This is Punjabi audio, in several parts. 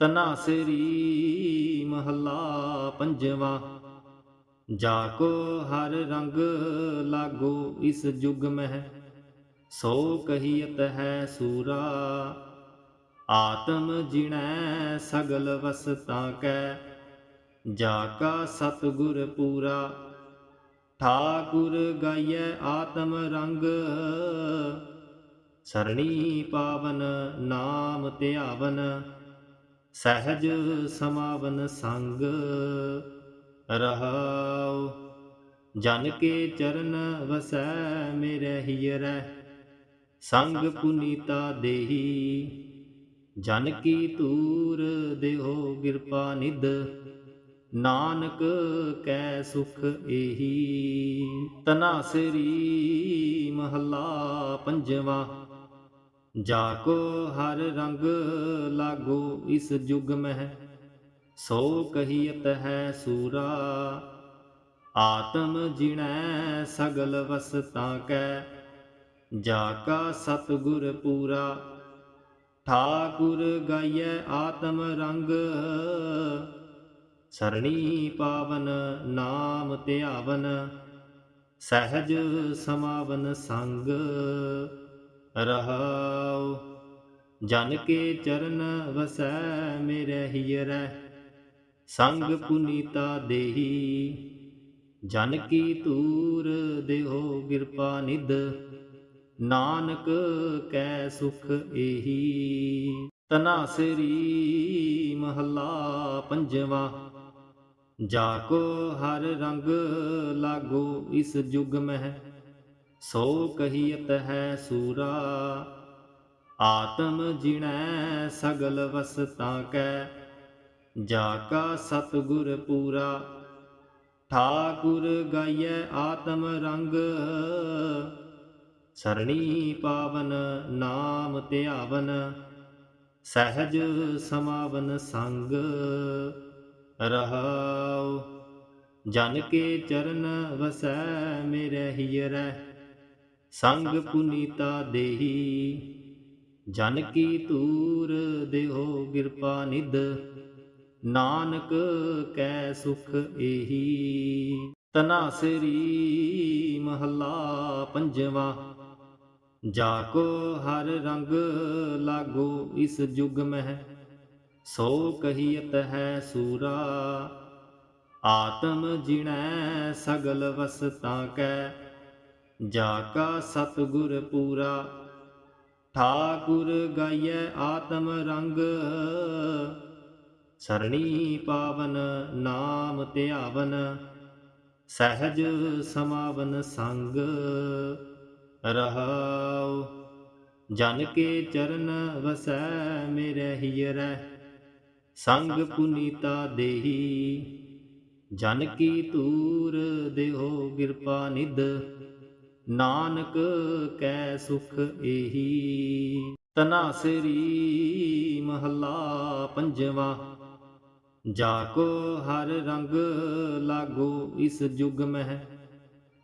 ਤਨਾਸਰੀ ਮਹੱਲਾ ਪੰਜਵਾ। ਜਾ ਕੋ ਹਰ ਰੰਗ ਲਾਗੋ ਇਸ ਜੁਗ ਮਹਿ, ਸੋ ਕਹੀਤ ਹੈ ਸੂਰਾ। ਆਤਮ ਜਿਣੈ ਸਗਲ ਵਸਤਾਂ ਕੈ, ਜਾ ਕਾ ਸਤਿਗੁਰ ਪੂਰਾ। ਠਾਕੁਰ ਗਾਈਐ ਆਤਮ ਰੰਗ, ਸਰਣੀ ਪਾਵਨ ਨਾਮ ਧਿਆਵਨ। ਸਹਿਜ ਸਮਾਵਨ ਸੰਗ ਰਹਾਉ। ਜਨ ਕੇ ਚਰਨ ਵਸੈ ਮੇਰੇ ਹੀਰੈ ਸੰਗ ਪੁਨੀਤਾ ਦੇਹੀ। ਜਨ ਕੀ ਤੂਰ ਦੇਹੋ ਕਿਰਪਾ ਨਿਧ ਨਾਨਕ ਕੈ ਸੁਖ ਏਹੀ। ਤਨਾਸਰੀ ਮਹੱਲਾ ਪੰਜਵਾ ਜਾ ਕੋ ਹਰ ਰੰਗ ਲਾਗੋ ਇਸ ਜੁਗ ਮਹਿ, ਸੋ ਕਹੀਤ ਹੈ ਸੂਰਾ, ਆਤਮ ਜਿਣੈ ਸਗਲ ਵਸਤਾਂ ਕੈ, ਜਾ ਕਾ ਸਤਿਗੁਰ ਪੂਰਾ, ਠਾਕੁਰ ਗਾਈਐ ਆਤਮ ਰੰਗ, ਸਰਣੀ ਪਾਵਨ ਨਾਮ ਧਿਆਵਨ, ਸਹਿਜ ਸਮਾਵਨ ਸੰਗ। ਰਹਾਉ। ਜਨ ਕੇ ਚਰਨ ਵਸੈ ਮੇਰੇ ਹੀਰੈ ਸੰਗ ਪੁਨੀਤਾ ਦੇਹੀ। ਜਨ ਕੀ ਤੂਰ ਦੇਹੋ ਕਿਰਪਾ ਨਿਧ। ਨਾਨਕ ਕੈ ਸੁਖ ਏਹੀ। ਤਨਾਸਰੀ ਮਹੱਲਾ ਪੰਜਵਾ। ਜਾ ਕੋ ਹਰ ਰੰਗ ਲਾਗੋ ਇਸ ਜੁਗ ਮਹਿ। ਸੋ ਕਹੀਤ ਹੈ ਸੂਰਾ, ਆਤਮ ਜਿਣੈ ਸਗਲ ਵਸਤਾਂ ਕੈ, ਜਾ ਕਾ ਸਤਿਗੁਰ ਪੂਰਾ, ਠਾਕੁਰ ਗਾਈਐ ਆਤਮ ਰੰਗ। ਸਰਣੀ ਪਾਵਨ ਨਾਮ ਧਿਆਵਨ, ਸਹਿਜ ਸਮਾਵਨ ਸੰਗ। ਰਹਾਉ, ਜਨ ਕੇ ਚਰਨ ਵਸੈ ਮੇਰੇ ਹੀਰੈ। ਸੰਗ ਪੁਨੀਤਾ ਦੇਹੀ। ਜਨ ਕੀ ਤੂਰ ਦੇਹੋ ਕਿਰਪਾ ਨਿਧ, ਨਾਨਕ ਕੈ ਸੁਖ ਏਹੀ। ਤਨਾਸਰੀ ਮਹੱਲਾ ਪੰਜਵਾ, ਜਾ ਕੋ ਹਰ ਰੰਗ ਲਾਗੋ ਇਸ ਜੁਗ ਮਹਿ, ਸੋ ਕਹੀਤ ਹੈ ਸੂਰਾ। ਆਤਮ ਜਿਣੈ ਸਗਲ ਵਸਤਾਂ ਕੈ ਜਾ ਕਾ ਸਤਿਗੁਰ ਪੂਰਾ, ਠਾਕੁਰ ਗਾਈਐ ਆਤਮ ਰੰਗ। ਸਰਣੀ ਪਾਵਨ ਨਾਮ ਧਿਆਵਨ, ਸਹਿਜ ਸਮਾਵਨ ਸੰਗ। ਰਹਾਉ, ਜਨ ਕੇ ਚਰਨ ਵਸੈ ਮੇਰੇ ਹੀਰੈ, ਸੰਗ ਪੁਨੀਤਾ ਦੇਹੀ। ਜਨ ਕੀ ਤੂਰ ਦੇਹੋ ਕਿਰਪਾ ਨਿਧ। ਨਾਨਕ ਕੈ ਸੁਖ ਏਹੀ। ਤਨਾਸਰੀ ਮਹੱਲਾ ਪੰਜਵਾ। ਜਾ ਕੋ ਹਰ ਰੰਗ ਲਾਗੋ ਇਸ ਜੁਗ ਮਹਿ।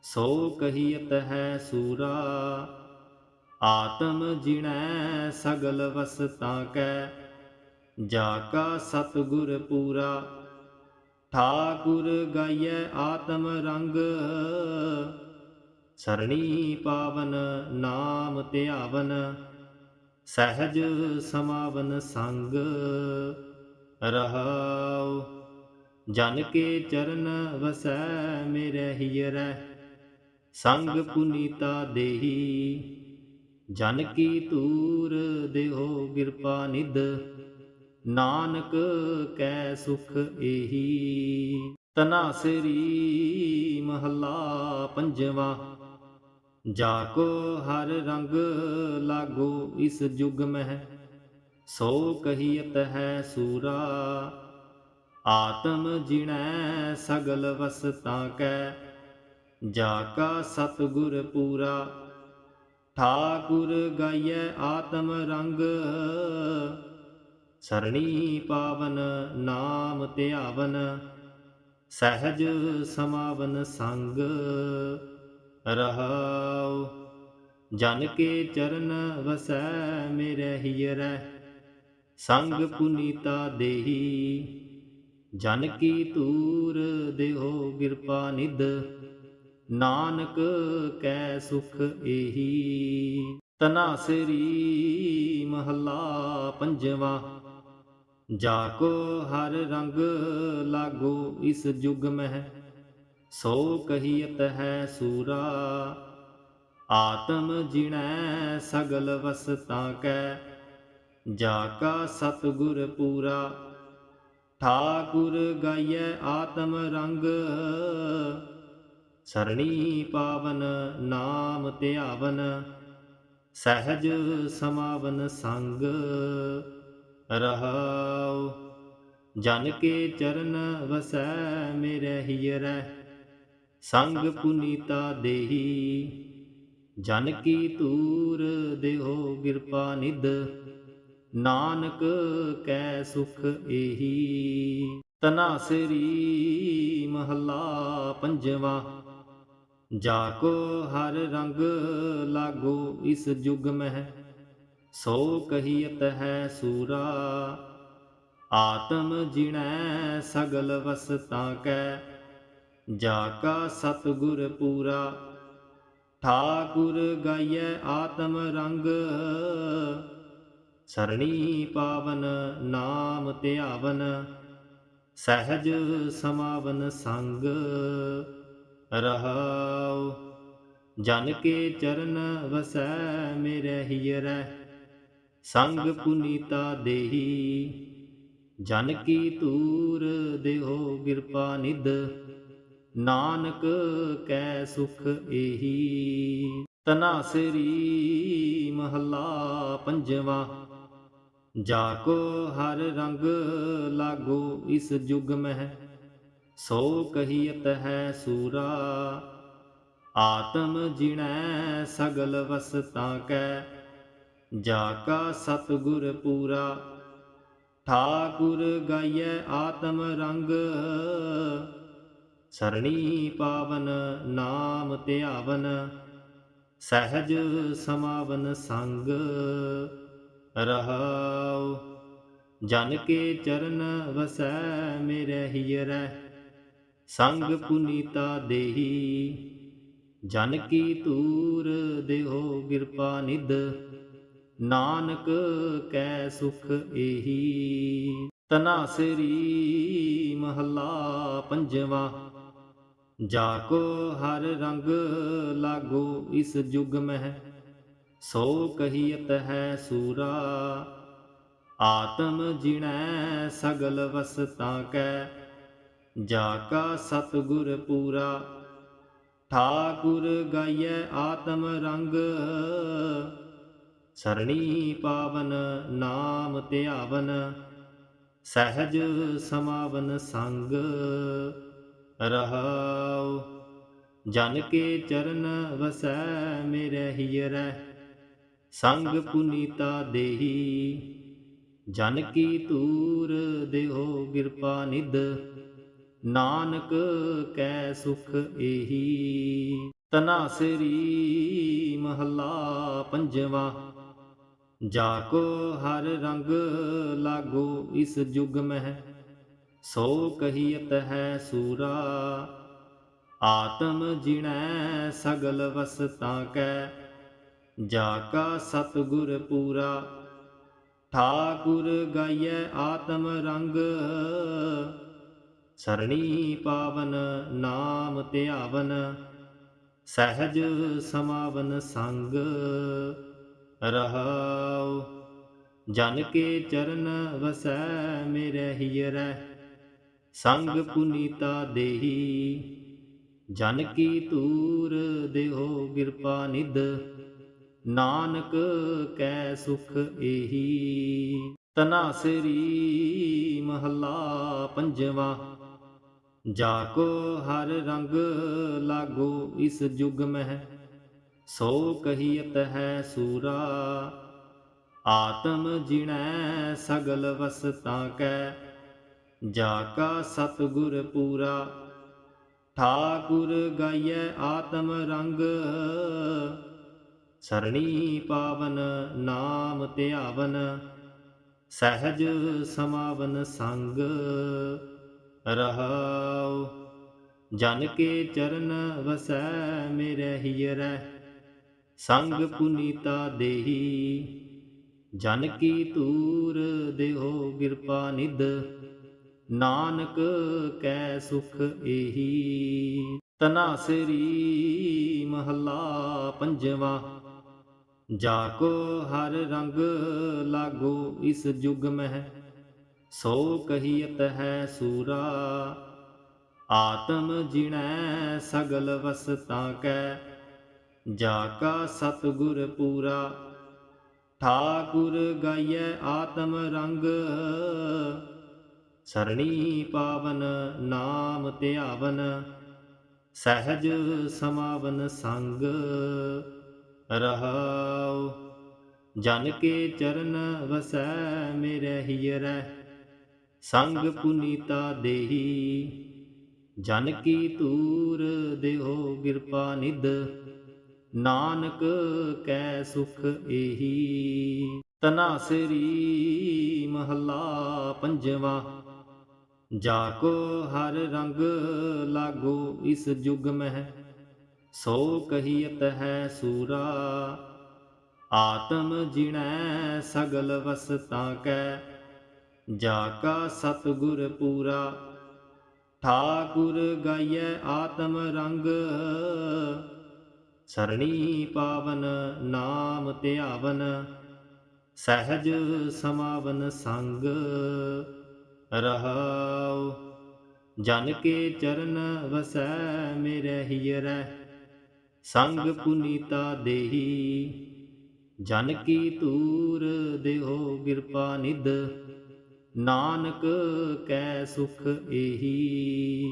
ਸੋ ਕਹੀਤ ਹੈ ਸੂਰਾ। ਆਤਮ ਜਿਣੈ ਸਗਲ ਵਸਤਾਂ ਕੈ। ਜਾ ਕਾ ਸਤਿਗੁਰ ਪੂਰਾ। ਠਾਕੁਰ ਗਾਈਐ ਆਤਮ ਰੰਗ। ਸਰਣੀ ਪਾਵਨ ਨਾਮ ਧਿਆਵਨ, ਸਹਿਜ ਸਮਾਵਨ ਸੰਗ ਰਹਾਉ। ਜਨ ਕੇ ਚਰਨ ਵਸੈ ਮੇਰੇ ਹੀਰੈ, ਸੰਗ ਪੁਨੀਤਾ ਦੇਹੀ। ਜਨ ਕੀ ਤੂਰ ਦੇਹੋ ਕਿਰਪਾ ਨਿਧ, ਨਾਨਕ ਕੈ ਸੁਖ ਏਹੀ। ਤਨਾਸਰੀ ਮਹੱਲਾ ਪੰਜਵਾ। ਜਾ ਕੋ ਹਰ ਰੰਗ ਲਾਗੋ ਇਸ ਜੁਗ ਮਹਿ, ਸੋ ਕਹੀਤ ਹੈ ਸੂਰਾ। ਆਤਮ ਜਿਣੈ ਸਗਲ ਵਸਤਾਂ ਕੈ, ਜਾ ਕਾ ਸਤਿਗੁਰ ਪੂਰਾ। ਠਾਕੁਰ ਗਾਈਐ ਆਤਮ ਰੰਗ, ਸਰਣੀ ਪਾਵਨ ਨਾਮ ਧਿਆਵਨ, ਸਹਿਜ ਸਮਾਵਨ ਸੰਗ। ਰਹਾਉ, ਜਨ ਕੇ ਚਰਨ ਵਸੈ ਮੇਰੇ ਹੀਰੈ ਸੰਗ ਪੁਨੀਤਾ ਦੇਹੀ। ਜਨ ਕੀ ਤੂਰ ਦੇਹੋ ਕਿਰਪਾ ਨਿਧ, ਨਾਨਕ ਕੈ ਸੁਖ ਏਹੀ। ਤਨਾਸਰੀ ਮਹੱਲਾ ਪੰਜਵਾ, ਜਾ ਕੋ ਹਰ ਰੰਗ ਲਾਗੋ ਇਸ ਜੁਗ ਮਹਿ। ਸੋ ਕਹੀਤ ਹੈ ਸੂਰਾ। ਆਤਮ ਜਿਣੈ ਸਗਲ ਵਸਤਾਂ ਕੈ, ਜਾ ਕਾ ਸਤਿਗੁਰ ਪੂਰਾ। ਠਾਕੁਰ ਗਾਇਐ ਆਤਮ ਰੰਗ, ਸਰਣੀ ਪਾਵਨ ਨਾਮ ਧਿਆਵਨ, ਸਹਿਜ ਸਮਾਵਨ ਸੰਗ। ਰਹਾਉ, ਜਨ ਕੇ ਚਰਨ ਵਸੈ ਮੇਰੇ ਹੀਰੈ। ਸੰਗ ਪੁਨੀਤਾ ਦੇਹੀ। ਜਨ ਕੀ ਤੂਰ ਦੇਹੋ ਕਿਰਪਾ ਨਿਧ, ਨਾਨਕ ਕੈ ਸੁਖ ਏਹੀ। ਤਨਾਸਰੀ ਮਹੱਲਾ ਪੰਜਵਾ, ਜਾ ਕੋ ਹਰ ਰੰਗ ਲਾਗੋ ਇਸ ਜੁਗ ਮਹਿ। ਸੋ ਕਹੀਤ ਹੈ ਸੂਰਾ, ਆਤਮ ਜਿਣੈ ਸਗਲ ਵਸਤਾਂ ਕੈ। ਜਾ ਕਾ ਸਤਿਗੁਰ ਪੂਰਾ, ਠਾਕੁਰ ਗਾਇਐ ਆਤਮ ਰੰਗ। ਸਰਣੀ ਪਾਵਨ ਨਾਮ ਧਿਆਵਨ, ਸਹਿਜ ਸਮਾਵਨ ਸੰਗ। ਰਹਾਉ, ਜਨ ਕੇ ਚਰਨ ਵਸੈ ਮੇਰੇ ਹੀਰੈ ਸੰਗ ਪੁਨੀਤਾ ਦੇਹੀ। ਜਨ ਕੀ ਤੂਰ ਦੇਹੋ ਕਿਰਪਾ ਨਿਧ ਨਾਨਕ ਕੈ ਸੁਖ ਏਹੀ। ਤਨਾਸਰੀ ਮਹੱਲਾ ਪੰਜਵਾ। ਜਾ ਕੋ ਹਰ ਰੰਗ ਲਾਗੋ ਇਸ ਜੁਗ ਮਹਿ। ਸੋ ਕਹੀਤ ਹੈ ਸੂਰਾ। ਆਤਮ ਜਿਣੈ ਸਗਲ ਵਸਤਾਂ ਕੈ। ਜਾ ਕਾ ਸਤਿਗੁਰ ਪੂਰਾ। ਠਾਕੁਰ ਗਾਇਐ ਆਤਮ ਰੰਗ। ਸਰਣੀ ਪਾਵਨ ਨਾਮ ਧਿਆਵਨ, ਸਹਿਜ ਸਮਾਵਨ ਸੰਗ ਰਹਾਉ। ਜਨ ਕੇ ਚਰਨ ਵਸੈ ਮੇਰੇ ਹੀਰੈ ਸੰਗ ਪੁਨੀਤਾ ਦੇਹੀ। ਜਨ ਕੀ ਤੂਰ ਦੇਹੋ ਕਿਰਪਾ ਨਿਧ, ਨਾਨਕ ਕੈ ਸੁਖ ਏਹੀ। ਤਨਾਸਰੀ ਮਹੱਲਾ ਪੰਜਵਾ ਜਾ ਕੋ ਹਰ ਰੰਗ ਲਾਗੋ ਇਸ ਜੁਗ ਮਹਿ, ਸੋ ਕਹੀਤ ਹੈ ਸੂਰਾ, ਆਤਮ ਜਿਣੈ ਸਗਲ ਵਸਤਾਂ ਕੈ, ਜਾ ਕਾ ਸਤਿਗੁਰ ਪੂਰਾ, ਠਾਕੁਰ ਗਾਇਐ ਆਤਮ ਰੰਗ, ਸਰਣੀ ਪਾਵਨ ਨਾਮ ਧਿਆਵਨ, ਸਹਿਜ ਸਮਾਵਨ ਸੰਗ। ਰਹਾਉ। ਜਨ ਕੇ ਚਰਨ ਵਸੈ ਮੇਰੇ ਹੀਰੈ। ਸੰਗ ਪੁਨੀਤਾ ਦੇਹੀ। ਜਨ ਕੀ ਤੂਰ ਦੇਹੋ ਕਿਰਪਾ ਨਿਧ। ਨਾਨਕ ਕੈ ਸੁਖ ਏਹੀ। ਤਨਾਸਰੀ ਮਹੱਲਾ ਪੰਜਵਾ। ਜਾ ਕੋ ਹਰ ਰੰਗ ਲਾਗੋ ਇਸ ਜੁਗ ਮਹਿ। ਸੋ ਕਹੀਤ ਹੈ ਸੂਰਾ, ਆਤਮ ਜਿਣੈ ਸਗਲ ਵਸਤਾਂ ਕੈ, ਜਾ ਕਾ ਸਤਿਗੁਰ ਪੂਰਾ, ਠਾਕੁਰ ਗਾਇਐ ਆਤਮ ਰੰਗ। ਸਰਣੀ ਪਾਵਨ ਨਾਮ ਧਿਆਵਨ, ਸਹਿਜ ਸਮਾਵਨ ਸੰਗ। ਰਹਾਉ, ਜਨ ਕੇ ਚਰਨ ਵਸੈ ਮੇਰੇ ਹੀਰੈ। ਸੰਗ ਪੁਨੀਤਾ ਦੇਹੀ। ਜਨ ਕੀ ਤੂਰ ਦੇਹੋ ਕਿਰਪਾ ਨਿਧ, ਨਾਨਕ ਕੈ ਸੁਖ ਏਹੀ। ਤਨਾਸਰੀ ਮਹੱਲਾ ਪੰਜਵਾ, ਜਾ ਕੋ ਹਰ ਰੰਗ ਲਾਗੋ ਇਸ ਜੁਗ ਮਹਿ। ਸੋ ਕਹੀਤ ਹੈ ਸੂਰਾ, ਆਤਮ ਜਿਣੈ ਸਗਲ ਵਸਤਾਂ ਕੈ। ਜਾ ਕਾ ਸਤਿਗੁਰ ਪੂਰਾ, ਠਾਕੁਰ ਗਾਇਐ ਆਤਮ ਰੰਗ। ਸਰਣੀ ਪਾਵਨ ਨਾਮ ਧਿਆਵਨ, ਸਹਿਜ ਸਮਾਵਨ ਸੰਗ। ਰਹਾਉ, ਜਨ ਕੇ ਚਰਨ ਵਸੈ ਮੇਰੇ ਹੀਰੈ ਸੰਗ ਪੁਨੀਤਾ ਦੇਹੀ। ਜਨ ਕੀ ਤੂਰ ਦੇਹੋ ਕਿਰਪਾ ਨਿਧ ਨਾਨਕ ਕੈ ਸੁਖ ਏਹੀ। ਤਨਾਸਰੀ ਮਹੱਲਾ ਪੰਜਵਾ। ਜਾ ਕੋ ਹਰ ਰੰਗ ਲਾਗੋ ਇਸ ਜੁਗ ਮਹਿ। ਸੋ ਕਹੀਤ ਹੈ ਸੂਰਾ। ਆਤਮ ਜਿਣੈ ਸਗਲ ਵਸਤਾਂ ਕੈ। ਜਾ ਕਾ ਸਤਿਗੁਰ ਪੂਰਾ। ਠਾਕੁਰ ਗਾਇਐ ਆਤਮ ਰੰਗ। ਸਰਣੀ ਪਾਵਨ ਨਾਮ ਧਿਆਵਨ, ਸਹਿਜ ਸਮਾਵਨ ਸੰਗ ਰਹਾਉ। ਜਨ ਕੇ ਚਰਨ ਵਸੈ ਮੇਰੇ ਹੀਰੈ ਸੰਗ ਪੁਨੀਤਾ ਦੇਹੀ। ਜਨ ਕੀ ਤੂਰ ਦੇਹੋ ਕਿਰਪਾ ਨਿਧ, ਨਾਨਕ ਕੈ ਸੁਖ ਏਹੀ। ਤਨਾਸਰੀ ਮਹੱਲਾ ਪੰਜਵਾ ਜਾ ਕੋ ਹਰ ਰੰਗ ਲਾਗੋ ਇਸ ਜੁਗ ਮਹਿ। ਸੋ ਕਹੀਤ ਹੈ ਸੂਰਾ, ਆਤਮ ਜਿਣੈ ਸਗਲ ਵਸਤਾਂ ਕੈ। ਜਾ ਕਾ ਸਤਿਗੁਰ ਪੂਰਾ, ਠਾਕੁਰ ਗਾਇਐ ਆਤਮ ਰੰਗ। ਸਰਣੀ ਪਾਵਨ ਨਾਮ ਧਿਆਵਨ, ਸਹਿਜ ਸਮਾਵਨ ਸੰਗ। ਰਹਾਉ, ਜਨ ਕੇ ਚਰਨ ਵਸੈ ਮੇਰੇ ਹੀਰੈ ਸੰਗ ਪੁਨੀਤਾ ਦੇਹੀ। ਜਨ ਕੀ ਤੂਰ ਦੇਹੋ ਕਿਰਪਾ ਨਿਧ, ਨਾਨਕ ਕੈ ਸੁਖ ਏਹੀ।